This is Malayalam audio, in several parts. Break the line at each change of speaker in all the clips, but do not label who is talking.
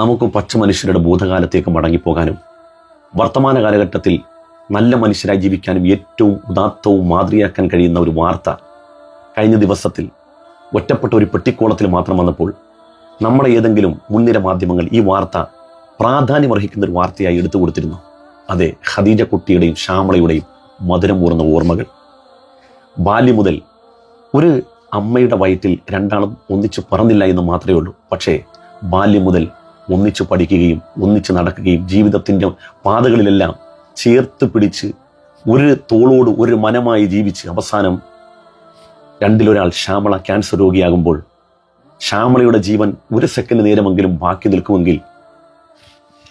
നമുക്ക് പച്ച മനുഷ്യരുടെ ഭൂതകാലത്തേക്ക് മടങ്ങിപ്പോകാനും വർത്തമാന കാലഘട്ടത്തിൽ നല്ല മനുഷ്യരായി ജീവിക്കാനും ഏറ്റവും ഉദാത്തവും മാതൃയാക്കാൻ കഴിയുന്ന ഒരു വാർത്ത കഴിഞ്ഞ ദിവസത്തിൽ ഒറ്റപ്പെട്ട ഒരു പെട്ടിക്കോളത്തിൽ മാത്രം വന്നപ്പോൾ നമ്മുടെ ഏതെങ്കിലും മുൻനിര മാധ്യമങ്ങൾ ഈ വാർത്ത പ്രാധാന്യമർഹിക്കുന്ന ഒരു വാർത്തയായി എടുത്തു കൊടുത്തിരുന്നു. അതെ ഖദീജ കുട്ടിയുടെയും ശ്യാമളയുടെയും മധുരം ഓർമ്മകൾ. ബാല്യം മുതൽ ഒരു അമ്മയുടെ വയറ്റിൽ രണ്ടാളും ഒന്നിച്ചു പറന്നില്ല എന്ന് മാത്രമേ ഉള്ളൂ. പക്ഷേ ബാല്യം മുതൽ ഒന്നിച്ചു പഠിക്കുകയും ഒന്നിച്ച് നടക്കുകയും ജീവിതത്തിന്റെ പാതകളിലെല്ലാം ചേർത്ത് പിടിച്ച് ഒരു തോളോട് ഒരു മനമായി ജീവിച്ച് അവസാനം രണ്ടിലൊരാൾ ശ്യാമള ക്യാൻസർ രോഗിയാകുമ്പോൾ ശ്യാമളയുടെ ജീവൻ ഒരു സെക്കൻഡ് നേരമെങ്കിലും ബാക്കി നിൽക്കുമെങ്കിൽ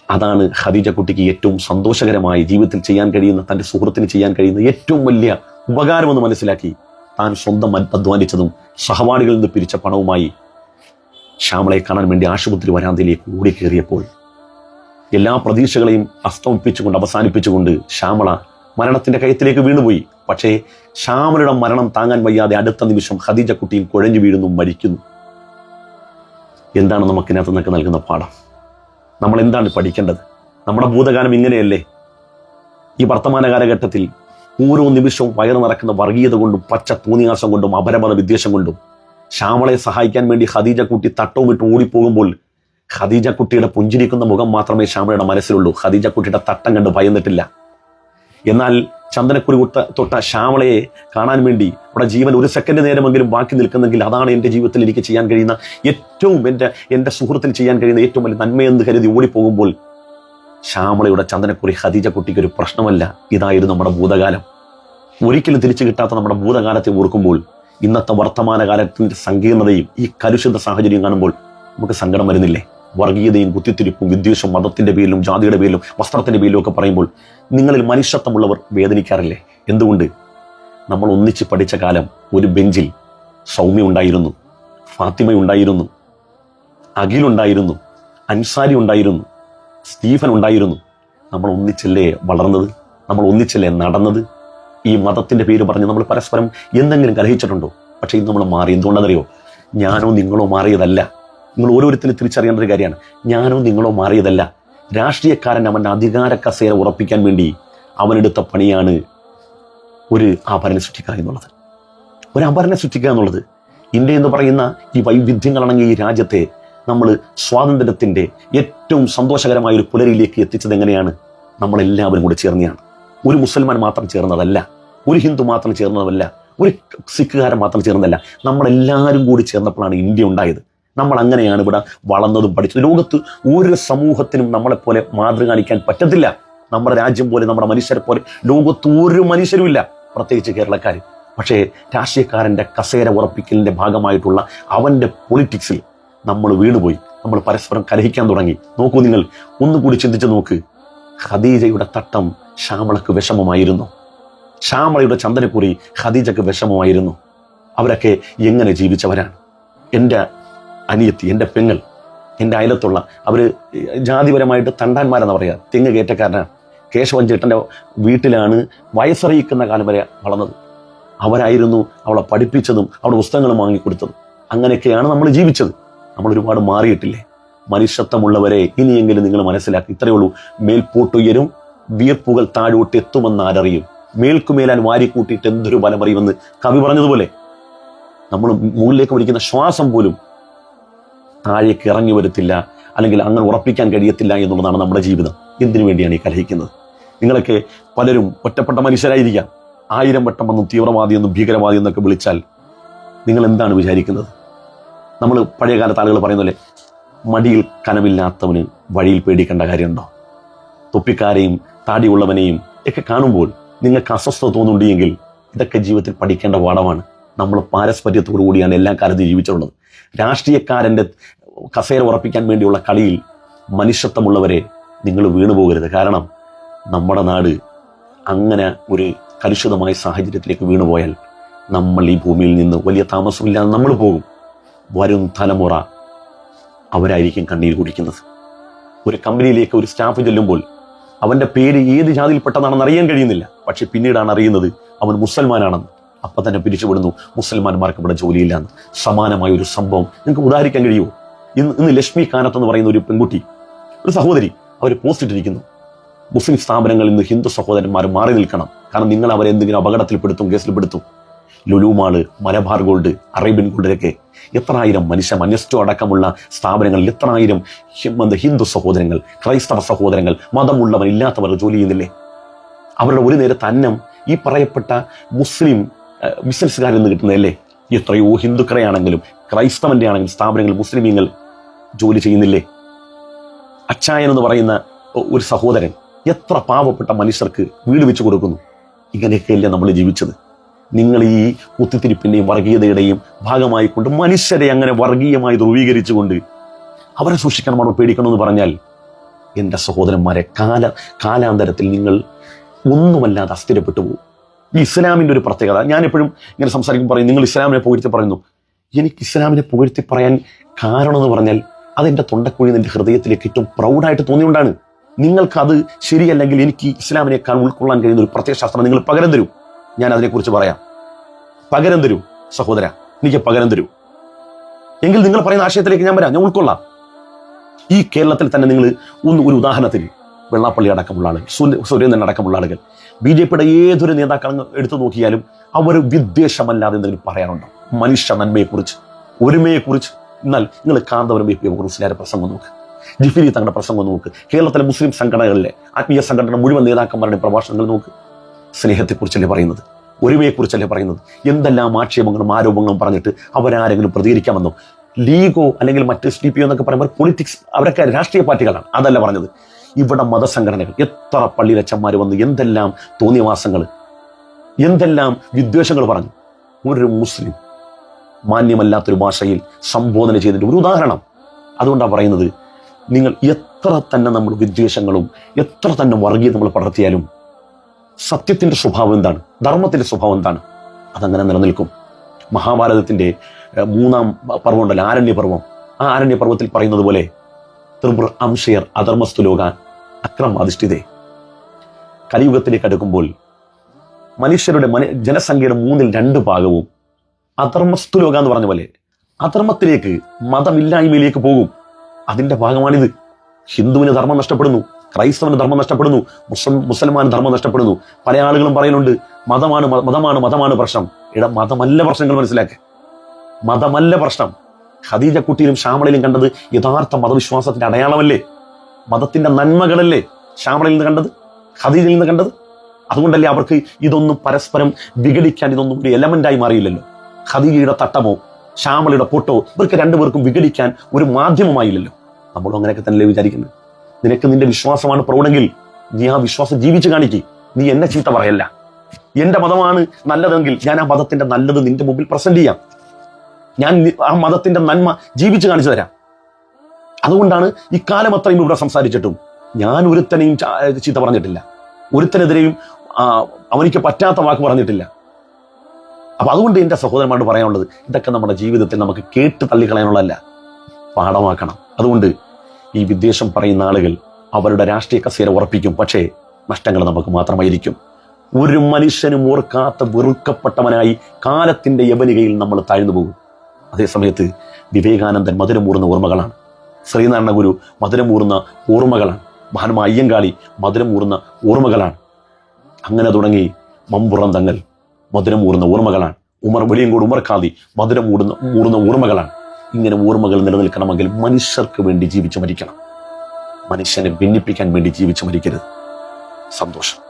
അതാണ് ഖദീജ കുട്ടിക്ക് ഏറ്റവും സന്തോഷകരമായി ജീവിതത്തിൽ ചെയ്യാൻ കഴിയുന്ന തന്റെ സുഹൃത്തിന് ചെയ്യാൻ കഴിയുന്ന ഏറ്റവും വലിയ ഉപകാരമെന്ന് മനസ്സിലാക്കി താൻ സ്വന്തം അധ്വാനിച്ചതും സഹപാഠികളിൽ നിന്ന് പിരിച്ച പണവുമായി ശ്യാമളയെ കാണാൻ വേണ്ടി ആശുപത്രി വരാന്തയിലേക്ക് ഓടിക്കേറിയപ്പോൾ എല്ലാ പ്രതീക്ഷകളെയും അസ്തമിപ്പിച്ചുകൊണ്ട് അവസാനിപ്പിച്ചുകൊണ്ട് ശ്യാമള മരണത്തിന്റെ കയത്തിലേക്ക് വീണുപോയി. പക്ഷേ ശ്യാമലയുടെ മരണം താങ്ങാൻ വയ്യാതെ അടുത്ത നിമിഷം ഖദീജ കുട്ടിയും കുഴഞ്ഞു വീഴുന്നു മരിക്കുന്നു. എന്താണ് നമുക്ക് ഇതിനകത്ത് നിന്നൊക്കെ നൽകുന്ന പാഠം? നമ്മൾ എന്താണ് പഠിക്കേണ്ടത്? നമ്മുടെ ഭൂതകാലം ഇങ്ങനെയല്ലേ? ഈ വർത്തമാന കാലഘട്ടത്തിൽ ഓരോ നിമിഷവും വയറ് നിറക്കുന്ന വർഗീയത കൊണ്ടും പച്ച തൂന്നിയാസം കൊണ്ടും അപരമത വിദ്വേഷം കൊണ്ടും ശ്യാമളയെ സഹായിക്കാൻ വേണ്ടി ഖദീജ കുട്ടി തട്ടവും വിട്ട് ഓടിപ്പോകുമ്പോൾ ഖദീജ കുട്ടിയുടെ പുഞ്ചിരിക്കുന്ന മുഖം മാത്രമേ ശ്യാമളയുടെ മനസ്സിലുള്ളൂ. ഖദീജ കുട്ടിയുടെ തട്ടം കണ്ട് ഭയന്നിട്ടില്ല. എന്നാൽ ചന്ദനക്കുരു കുട്ട തൊട്ട ശ്യാമളയെ കാണാൻ വേണ്ടി അവിടെ ജീവൻ ഒരു സെക്കൻഡ് നേരമെങ്കിലും ബാക്കി നിൽക്കുന്നെങ്കിൽ അതാണ് എന്റെ ജീവിതത്തിൽ എനിക്ക് ചെയ്യാൻ കഴിയുന്ന ഏറ്റവും എന്റെ എന്റെ സുഹൃത്തിൽ ചെയ്യാൻ കഴിയുന്ന ഏറ്റവും വലിയ നന്മയെന്ന് കരുതി ഓടിപ്പോകുമ്പോൾ ശ്യാമളയുടെ ചന്ദനക്കുറി ഖദീജ കുട്ടിക്ക് ഒരു പ്രശ്നമല്ല. ഇതായിരുന്നു നമ്മുടെ ഭൂതകാലം. ഒരിക്കലും തിരിച്ചു കിട്ടാത്ത നമ്മുടെ ഭൂതകാലത്തെ ഓർക്കുമ്പോൾ ഇന്നത്തെ വർത്തമാന കാലത്തിന്റെ സങ്കീർണതയും ഈ കലുഷിത സാഹചര്യം കാണുമ്പോൾ നമുക്ക് സങ്കടം വരുന്നില്ലേ? വർഗീയതയും കുത്തിത്തിരിപ്പും വിദ്വേഷവും മതത്തിന്റെ പേരിലും ജാതിയുടെ പേരിലും വസ്ത്രത്തിന്റെ പേരിലും ഒക്കെ പറയുമ്പോൾ നിങ്ങളിൽ മനുഷ്യത്വമുള്ളവർ വേദനിക്കാറില്ലേ? എന്തുകൊണ്ട്? നമ്മൾ ഒന്നിച്ച് പഠിച്ച കാലം ഒരു ബെഞ്ചിൽ സൗമ്യ ഉണ്ടായിരുന്നു ഫാത്തിമ ഉണ്ടായിരുന്നു അഖിലുണ്ടായിരുന്നു അൻസാരി ഉണ്ടായിരുന്നു സ്റ്റീഫൻ ഉണ്ടായിരുന്നു. നമ്മൾ ഒന്നിച്ചല്ലേ വളർന്നത്? നമ്മൾ ഒന്നിച്ചല്ലേ നടന്നത്? ഈ മതത്തിന്റെ പേര് പറഞ്ഞ് നമ്മൾ പരസ്പരം എന്തെങ്കിലും കലഹിച്ചിട്ടുണ്ടോ? പക്ഷേ ഇന്ന് നമ്മൾ മാറി. എന്തുകൊണ്ടെന്നറിയോ ഞാനോ നിങ്ങളോ മാറിയതല്ല. നിങ്ങൾ ഓരോരുത്തരും തിരിച്ചറിയേണ്ട ഒരു കാര്യമാണ്. ഞാനോ നിങ്ങളോ മാറിയതല്ല. രാഷ്ട്രീയക്കാരൻ അവന്റെ അധികാര കസേര ഉറപ്പിക്കാൻ വേണ്ടി അവനെടുത്ത പണിയാണ് ഒരു ആഭരണം സൃഷ്ടിക്കുക എന്നുള്ളത്. ഒരു ആഭരണം സൃഷ്ടിക്കുക എന്നുള്ളത് ഇന്ത്യ എന്ന് പറയുന്ന ഈ വൈവിധ്യങ്ങളാണെങ്കിൽ ഈ രാജ്യത്തെ നമ്മൾ സ്വാതന്ത്ര്യത്തിന്റെ ഏറ്റവും സന്തോഷകരമായ ഒരു പുലരിയിലേക്ക് എത്തിച്ചത് എങ്ങനെയാണ്? നമ്മളെല്ലാവരും കൂടെ ചേർന്നെയാണ് ഒരു മുസൽമാൻ മാത്രം ചേർന്നതല്ല ഒരു ഹിന്ദു മാത്രം ചേർന്നതല്ല ഒരു സിഖുകാരൻ മാത്രം ചേർന്നതല്ല. നമ്മളെല്ലാവരും കൂടി ചേർന്നപ്പോഴാണ് ഇന്ത്യ ഉണ്ടായത്. നമ്മൾ അങ്ങനെയാണ് ഇവിടെ വളർന്നതും പഠിച്ചത്. ലോകത്ത് ഒരു സമൂഹത്തിനും നമ്മളെപ്പോലെ മാതൃക കാണിക്കാൻ പറ്റത്തില്ല. നമ്മുടെ രാജ്യം പോലെ നമ്മുടെ മനുഷ്യരെ പോലെ ലോകത്ത് ഒരു മനുഷ്യരുമില്ല പ്രത്യേകിച്ച് കേരളക്കാർ. പക്ഷേ രാഷ്ട്രീയക്കാരന്റെ കസേര ഉറപ്പിക്കലിന്റെ ഭാഗമായിട്ടുള്ള അവന്റെ പൊളിറ്റിക്സിൽ നമ്മൾ വീണുപോയി. നമ്മൾ പരസ്പരം കലഹിക്കാൻ തുടങ്ങി. നോക്കൂ നിങ്ങൾ ഒന്നുകൂടി ചിന്തിച്ച് നോക്ക്. ഖദീജയുടെ തട്ടം ശ്യാമളക്ക് വിഷമമായിരുന്നു. ശ്യാമളയുടെ ചന്ദനക്കുറി ഖദീജക്ക് വിഷമമായിരുന്നു. അവരൊക്കെ എങ്ങനെ ജീവിച്ചവരാണ്? എന്റെ അനിയത്തി എന്റെ പെങ്ങൾ എന്റെ അയലത്തുള്ള അവർ ജാതിപരമായിട്ട് തണ്ടാന്മാരെന്ന് പറയുക തെങ്ങ് കയറ്റക്കാരനാണ് കേശവൻ ചേട്ടന്റെ വീട്ടിലാണ് വയസ്സറിയിക്കുന്ന കാലം വരെ വളർന്നത്. അവരായിരുന്നു അവളെ പഠിപ്പിച്ചതും അവളുടെ പുസ്തകങ്ങൾ വാങ്ങിക്കൊടുത്തതും. അങ്ങനെയൊക്കെയാണ് നമ്മൾ ജീവിച്ചത്. നമ്മൾ ഒരുപാട് മാറിയിട്ടില്ലേ? മനുഷ്യത്വമുള്ളവരെ ഇനിയെങ്കിലും നിങ്ങൾ മനസ്സിലാക്കി. ഇത്രയേ ഉള്ളൂ. മേൽപോട്ടുയരും വിയർപ്പുകൾ താഴോട്ട് എത്തുമെന്ന് ആരറിയും. മേൽക്കുമേലാൻ വാരിക്കൂട്ടിയിട്ട് എന്തൊരു ബലമറിയുമെന്ന് കവി പറഞ്ഞതുപോലെ നമ്മൾ മുകളിലേക്ക് വലിക്കുന്ന ശ്വാസം പോലും താഴേക്ക് ഇറങ്ങി വരത്തില്ല അല്ലെങ്കിൽ അങ്ങനെ ഉറപ്പിക്കാൻ കഴിയത്തില്ല എന്നുള്ളതാണ് നമ്മുടെ ജീവിതം. എന്തിനു വേണ്ടിയാണ് ഈ കലഹിക്കുന്നത് നിങ്ങളൊക്കെ പലരും ഒറ്റപ്പെട്ട മനുഷ്യരായിരിക്കാം. ആയിരം വട്ടം വന്നും തീവ്രവാദി എന്നും ഭീകരവാദി എന്നൊക്കെ വിളിച്ചാൽ നിങ്ങൾ എന്താണ് വിചാരിക്കുന്നത്? നമ്മൾ പഴയകാലത്ത് ആളുകൾ പറയുന്ന പോലെ മടിയിൽ കനമില്ലാത്തവന് വഴിയിൽ പേടിക്കേണ്ട കാര്യമുണ്ടോ? തൊപ്പിക്കാരെയും താടിയുള്ളവനെയും ഒക്കെ കാണുമ്പോൾ നിങ്ങൾക്ക് അസ്വസ്ഥത തോന്നുന്നുണ്ടെങ്കിൽ ഇതൊക്കെ ജീവിതത്തിൽ പഠിക്കേണ്ട പാഠമാണ്. നമ്മൾ പാരസ്പര്യത്തോടു കൂടിയാണ് എല്ലാ കാലത്തും ജീവിച്ചിട്ടുള്ളത്. രാഷ്ട്രീയക്കാരന്റെ കസേര ഉറപ്പിക്കാൻ വേണ്ടിയുള്ള കളിയിൽ മനുഷ്യത്വമുള്ളവരെ നിങ്ങൾ വീണു പോകരുത് കാരണം നമ്മുടെ നാട് അങ്ങനെ ഒരു കലുഷിതമായ സാഹചര്യത്തിലേക്ക് വീണുപോയാൽ നമ്മൾ ഈ ഭൂമിയിൽ നിന്ന് വലിയ താമസമില്ലാതെ നമ്മൾ പോകും. വരും തലമുറ അവരായിരിക്കും കണ്ണീർ കുടിക്കുന്നത്. ഒരു കമ്പനിയിലേക്ക് ഒരു സ്റ്റാഫ് ചെല്ലുമ്പോൾ അവന്റെ പേര് ഏത് ജാതിയിൽപ്പെട്ടതാണെന്ന് അറിയാൻ കഴിയുന്നില്ല. പക്ഷെ പിന്നീടാണ് അറിയുന്നത് അവൻ മുസൽമാനാണെന്ന്. അപ്പം തന്നെ പിരിച്ചുവിടുന്നു. മുസൽമാന്മാർക്ക് ഇവിടെ ജോലിയില്ല എന്ന് സമാനമായ ഒരു സംഭവം നിങ്ങൾക്ക് ഉദാഹരിക്കാൻ കഴിയുമോ? ഇന്ന് ഇന്ന് ലക്ഷ്മി കാനത്ത് എന്ന് പറയുന്ന ഒരു പെൺകുട്ടി ഒരു സഹോദരി അവർ പോസ്റ്റ് ഇട്ടിരിക്കുന്നു. മുസ്ലിം സ്ഥാപനങ്ങളിൽ നിന്ന് ഹിന്ദു സഹോദരന്മാർ മാറി നിൽക്കണം. കാരണം നിങ്ങൾ അവരെ എന്തെങ്കിലും അപകടത്തിൽപ്പെടുത്തും കേസിൽപ്പെടുത്തും. ലുലുമാൾ മലബാർ ഗോൾഡ് അറേബ്യൻ ഗോൾഡിലൊക്കെ എത്ര ആയിരം മനുഷ്യ മന്യസ്റ്റോ അടക്കമുള്ള സ്ഥാപനങ്ങളിൽ എത്ര ആയിരം ഹിന്ദു സഹോദരങ്ങൾ ക്രൈസ്തവ സഹോദരങ്ങൾ മതമുള്ളവർ ഇല്ലാത്തവർ ജോലി ചെയ്യുന്നില്ലേ? അവരുടെ ഒരു നേരത്തെ അന്നം ഈ പറയപ്പെട്ട മുസ്ലിം ബിസിനസ്സുകാരിൽ നിന്ന് കിട്ടുന്നതല്ലേ? എത്രയോ ഹിന്ദുക്കളെ ആണെങ്കിലും ക്രൈസ്തവന്റെ ആണെങ്കിലും സ്ഥാപനങ്ങൾ മുസ്ലിമീങ്ങൾ ജോലി ചെയ്യുന്നില്ലേ? അച്ചായൻ എന്ന് പറയുന്ന ഒരു സഹോദരൻ എത്ര പാവപ്പെട്ട മനുഷ്യർക്ക് വീട് വെച്ച് കൊടുക്കുന്നു? ഇങ്ങനെയൊക്കെയല്ലേ നമ്മൾ ജീവിച്ചത്. നിങ്ങൾ ഈ കുത്തിത്തിരിപ്പിന്റെയും വർഗീയതയുടെയും ഭാഗമായി കൊണ്ട് മനുഷ്യരെ അങ്ങനെ വർഗീയമായി ധ്രുവീകരിച്ചുകൊണ്ട് അവരെ സൂക്ഷിക്കണമാണോ പേടിക്കണമെന്ന് പറഞ്ഞാൽ എന്റെ സഹോദരന്മാരെ കാല കാലാന്തരത്തിൽ നിങ്ങൾ ഒന്നുമല്ലാതെ അസ്ഥിരപ്പെട്ടു പോകും. ഈ ഇസ്ലാമിന്റെ ഒരു പ്രത്യേകത ഞാനെപ്പോഴും ഇങ്ങനെ സംസാരിക്കുമ്പോൾ പറയും നിങ്ങൾ ഇസ്ലാമിനെ പുകഴ്ത്തി പറയുന്നു. എനിക്ക് ഇസ്ലാമിനെ പുകഴ്ത്തി പറയാൻ കാരണം എന്ന് പറഞ്ഞാൽ അതെന്റെ തൊണ്ടക്കുഴി എന്റെ ഹൃദയത്തിലേക്ക് ഏറ്റവും പ്രൗഡായിട്ട് തോന്നിയുകൊണ്ടാണ് നിങ്ങൾക്കത് ശരിയല്ലെങ്കിൽ എനിക്ക് ഇസ്ലാമിനേക്കാൾ ഉൾക്കൊള്ളാൻ കഴിയുന്ന ഒരു പ്രത്യേക ശാസ്ത്രം നിങ്ങൾ പകരം തരൂ. ഞാൻ അതിനെക്കുറിച്ച് പറയാം. പകരം തരൂ സഹോദര? എനിക്ക് പകരം തരൂ എങ്കിൽ നിങ്ങൾ പറയുന്ന ആശയത്തിലേക്ക് ഞാൻ വരാം. ഞാൻ ഉൾക്കൊള്ളാം. ഈ കേരളത്തിൽ തന്നെ നിങ്ങൾ ഒന്ന് ഒരു ഉദാഹരണത്തിന് വെള്ളാപ്പള്ളി അടക്കമുള്ള ആളുകൾ സുര- സുരേന്ദ്രൻ അടക്കമുള്ള ആളുകൾ ബി ജെ പിയുടെ ഏതൊരു നേതാക്കൾ എടുത്തു നോക്കിയാലും അവർ വിദ്വേഷമല്ലാതെ എന്തെങ്കിലും പറയാനുണ്ടോ മനുഷ്യ നന്മയെക്കുറിച്ച് ഒരുമയെക്കുറിച്ച്. എന്നാൽ നിങ്ങൾ കാന്തപുരം ബി പി മുസ്ലിയാരെ പ്രസംഗം നോക്ക്. ജിഫിലി തങ്ങളുടെ പ്രസംഗം നോക്ക്. കേരളത്തിലെ മുസ്ലിം സംഘടനകളിലെ ആത്മീയ സംഘടന മുഴുവൻ നേതാക്കന്മാരുടെ പ്രഭാഷണങ്ങൾ നോക്ക്. സ്നേഹത്തെക്കുറിച്ചല്ലേ പറയുന്നത്? ഒരുമയെക്കുറിച്ചല്ലേ പറയുന്നത്? എന്തെല്ലാം ആക്ഷേപങ്ങളും ആരോപണങ്ങളും പറഞ്ഞിട്ട് അവരാരെങ്കിലും പ്രതികരിക്കാമെന്നോ ലീഗോ അല്ലെങ്കിൽ മറ്റ് സി പി എന്നൊക്കെ പറയുമ്പോൾ പൊളിറ്റിക്സ് അവരൊക്കെ രാഷ്ട്രീയ പാർട്ടികളാണ്. അതല്ല പറഞ്ഞത്. ഇവിടെ മതസംഘടനകൾ എത്ര പള്ളിയിലച്ചന്മാർ വന്നു എന്തെല്ലാം തോന്നിയവാസങ്ങൾ എന്തെല്ലാം വിദ്വേഷങ്ങൾ പറഞ്ഞു. ഒരു മുസ്ലിം മാന്യമല്ലാത്തൊരു ഭാഷയിൽ സംബോധന ചെയ്തിട്ട് ഒരു ഉദാഹരണം. അതുകൊണ്ടാണ് പറയുന്നത് നിങ്ങൾ എത്ര തന്നെ നമ്മൾ വിദ്വേഷങ്ങളും എത്ര തന്നെ വർഗീയത നമ്മൾ പടർത്തിയാലും സത്യത്തിന്റെ സ്വഭാവം എന്താണ്? ധർമ്മത്തിന്റെ സ്വഭാവം എന്താണ്? അതങ്ങനെ നിലനിൽക്കും. മഹാഭാരതത്തിന്റെ മൂന്നാം പർവം ഉണ്ടല്ലോ ആരണ്യപർവം? ആ ആരണ്യപർവത്തിൽ പറയുന്നത് പോലെ ത്രിപുർ അംശയർ അധർമ്മസ്തു ലോകാൻ അക്രം അധിഷ്ഠിതേ. കലിയുഗത്തിലേക്ക് അടുക്കുമ്പോൾ മനുഷ്യരുടെ മന ജനസംഖ്യയുടെ മൂന്നിൽ രണ്ട് ഭാഗവും അധർമ്മസ്തു ലോക എന്ന് പറഞ്ഞ പോലെ അധർമ്മത്തിലേക്ക് മതമില്ലായ്മയിലേക്ക് പോകും. അതിന്റെ ഭാഗമാണിത്. ഹിന്ദുവിന് ധർമ്മം നഷ്ടപ്പെടുന്നു. ക്രൈസ്തവന് ധർമ്മം നഷ്ടപ്പെടുന്നു മുസ്ലിം മുസൽമാന് ധർമ്മം നഷ്ടപ്പെടുന്നു. പല ആളുകളും പറയുന്നുണ്ട് മതമാണ് മതമാണ് മതമാണ് പ്രശ്നം. ഇട മതമല്ല പ്രശ്നങ്ങൾ മനസ്സിലാക്കുക മതമല്ല പ്രശ്നം. ഖദീജ കുട്ടിയിലും ശ്യാമളയിലും കണ്ടത് യഥാർത്ഥ മതവിശ്വാസത്തിന്റെ അടയാളമല്ലേ? മതത്തിന്റെ നന്മകളല്ലേ ശ്യാമളയിൽ നിന്ന് കണ്ടത്? ഖദീജയിൽ നിന്ന് കണ്ടത്? അതുകൊണ്ടല്ലേ അവർക്ക് ഇതൊന്നും പരസ്പരം വിഘടിക്കാൻ ഇതൊന്നും ഒരു എലമെന്റായി മാറിയില്ലല്ലോ. ഖദീജയുടെ തട്ടമോ ശ്യാമളയുടെ പൊട്ടോ ഇവർക്ക് രണ്ടുപേർക്കും വിഘടിക്കാൻ ഒരു മാധ്യമമായില്ലല്ലോ. നമ്മളും അങ്ങനെയൊക്കെ തന്നെയല്ലേ വിചാരിക്കുന്നത്. നിനക്ക് നിന്റെ വിശ്വാസമാണ് പ്രൗഢെങ്കിൽ നീ ആ വിശ്വാസം ജീവിച്ചു കാണിക്ക്. നീ എന്നെ ചീത്ത പറയല്ല. എന്റെ മതമാണ് നല്ലതെങ്കിൽ ഞാൻ ആ മതത്തിന്റെ നല്ലത് നിന്റെ മുമ്പിൽ പ്രസന്റ് ചെയ്യാം. ഞാൻ ആ മതത്തിന്റെ നന്മ ജീവിച്ചു കാണിച്ചു തരാം. അതുകൊണ്ടാണ് ഇക്കാലം അത്രയും ഇവിടെ സംസാരിച്ചിട്ടും ഞാൻ ഒരുത്തനെയും ചീത്ത പറഞ്ഞിട്ടില്ല. ഒരുത്തനെതിരെയും അവനിക്ക് പറ്റാത്ത വാക്ക് പറഞ്ഞിട്ടില്ല. അപ്പൊ അതുകൊണ്ട് എന്റെ സഹോദരന്മാരോട് പറയാനുള്ളത് ഇതൊക്കെ നമ്മുടെ ജീവിതത്തിൽ നമുക്ക് കേട്ട് തള്ളിക്കളയാനുള്ളതല്ല. പാഠമാക്കണം. അതുകൊണ്ട് ഈ വിദ്വേഷം പറയുന്ന ആളുകൾ അവരുടെ രാഷ്ട്രീയ കസേര ഉറപ്പിക്കും. പക്ഷേ നഷ്ടങ്ങൾ നമുക്ക് മാത്രമായിരിക്കും. ഒരു മനുഷ്യനും ഓർക്കാത്ത വെറുക്കപ്പെട്ടവനായി കാലത്തിന്റെ യവനികയിൽ നമ്മൾ താഴ്ന്നു പോകും. അതേസമയത്ത് വിവേകാനന്ദൻ മധുരമൂർന്ന ഓർമ്മകളാണ്. ശ്രീനാരായണ ഗുരു മധുരമൂർന്ന ഓർമ്മകളാണ്. മഹാന്മാ അയ്യങ്കാളി മധുരമൂർന്ന ഓർമ്മകളാണ്. അങ്ങനെ തുടങ്ങി മമ്പുറം തങ്ങൾ മധുരമൂർന്ന ഓർമ്മകളാണ്. ഉമർ വെളിയങ്കോട് ഉമർ ഖാദി മധുരം മൂർന്ന ഓർമ്മകളാണ്. ഇങ്ങനെ ഓർമ്മകൾ നിലനിൽക്കണമെങ്കിൽ മനുഷ്യർക്ക് വേണ്ടി ജീവിച്ചു മരിക്കണം. മനുഷ്യനെ ഭിന്നിപ്പിക്കാൻ വേണ്ടി ജീവിച്ചു മരിക്കരുത്. സന്തോഷം.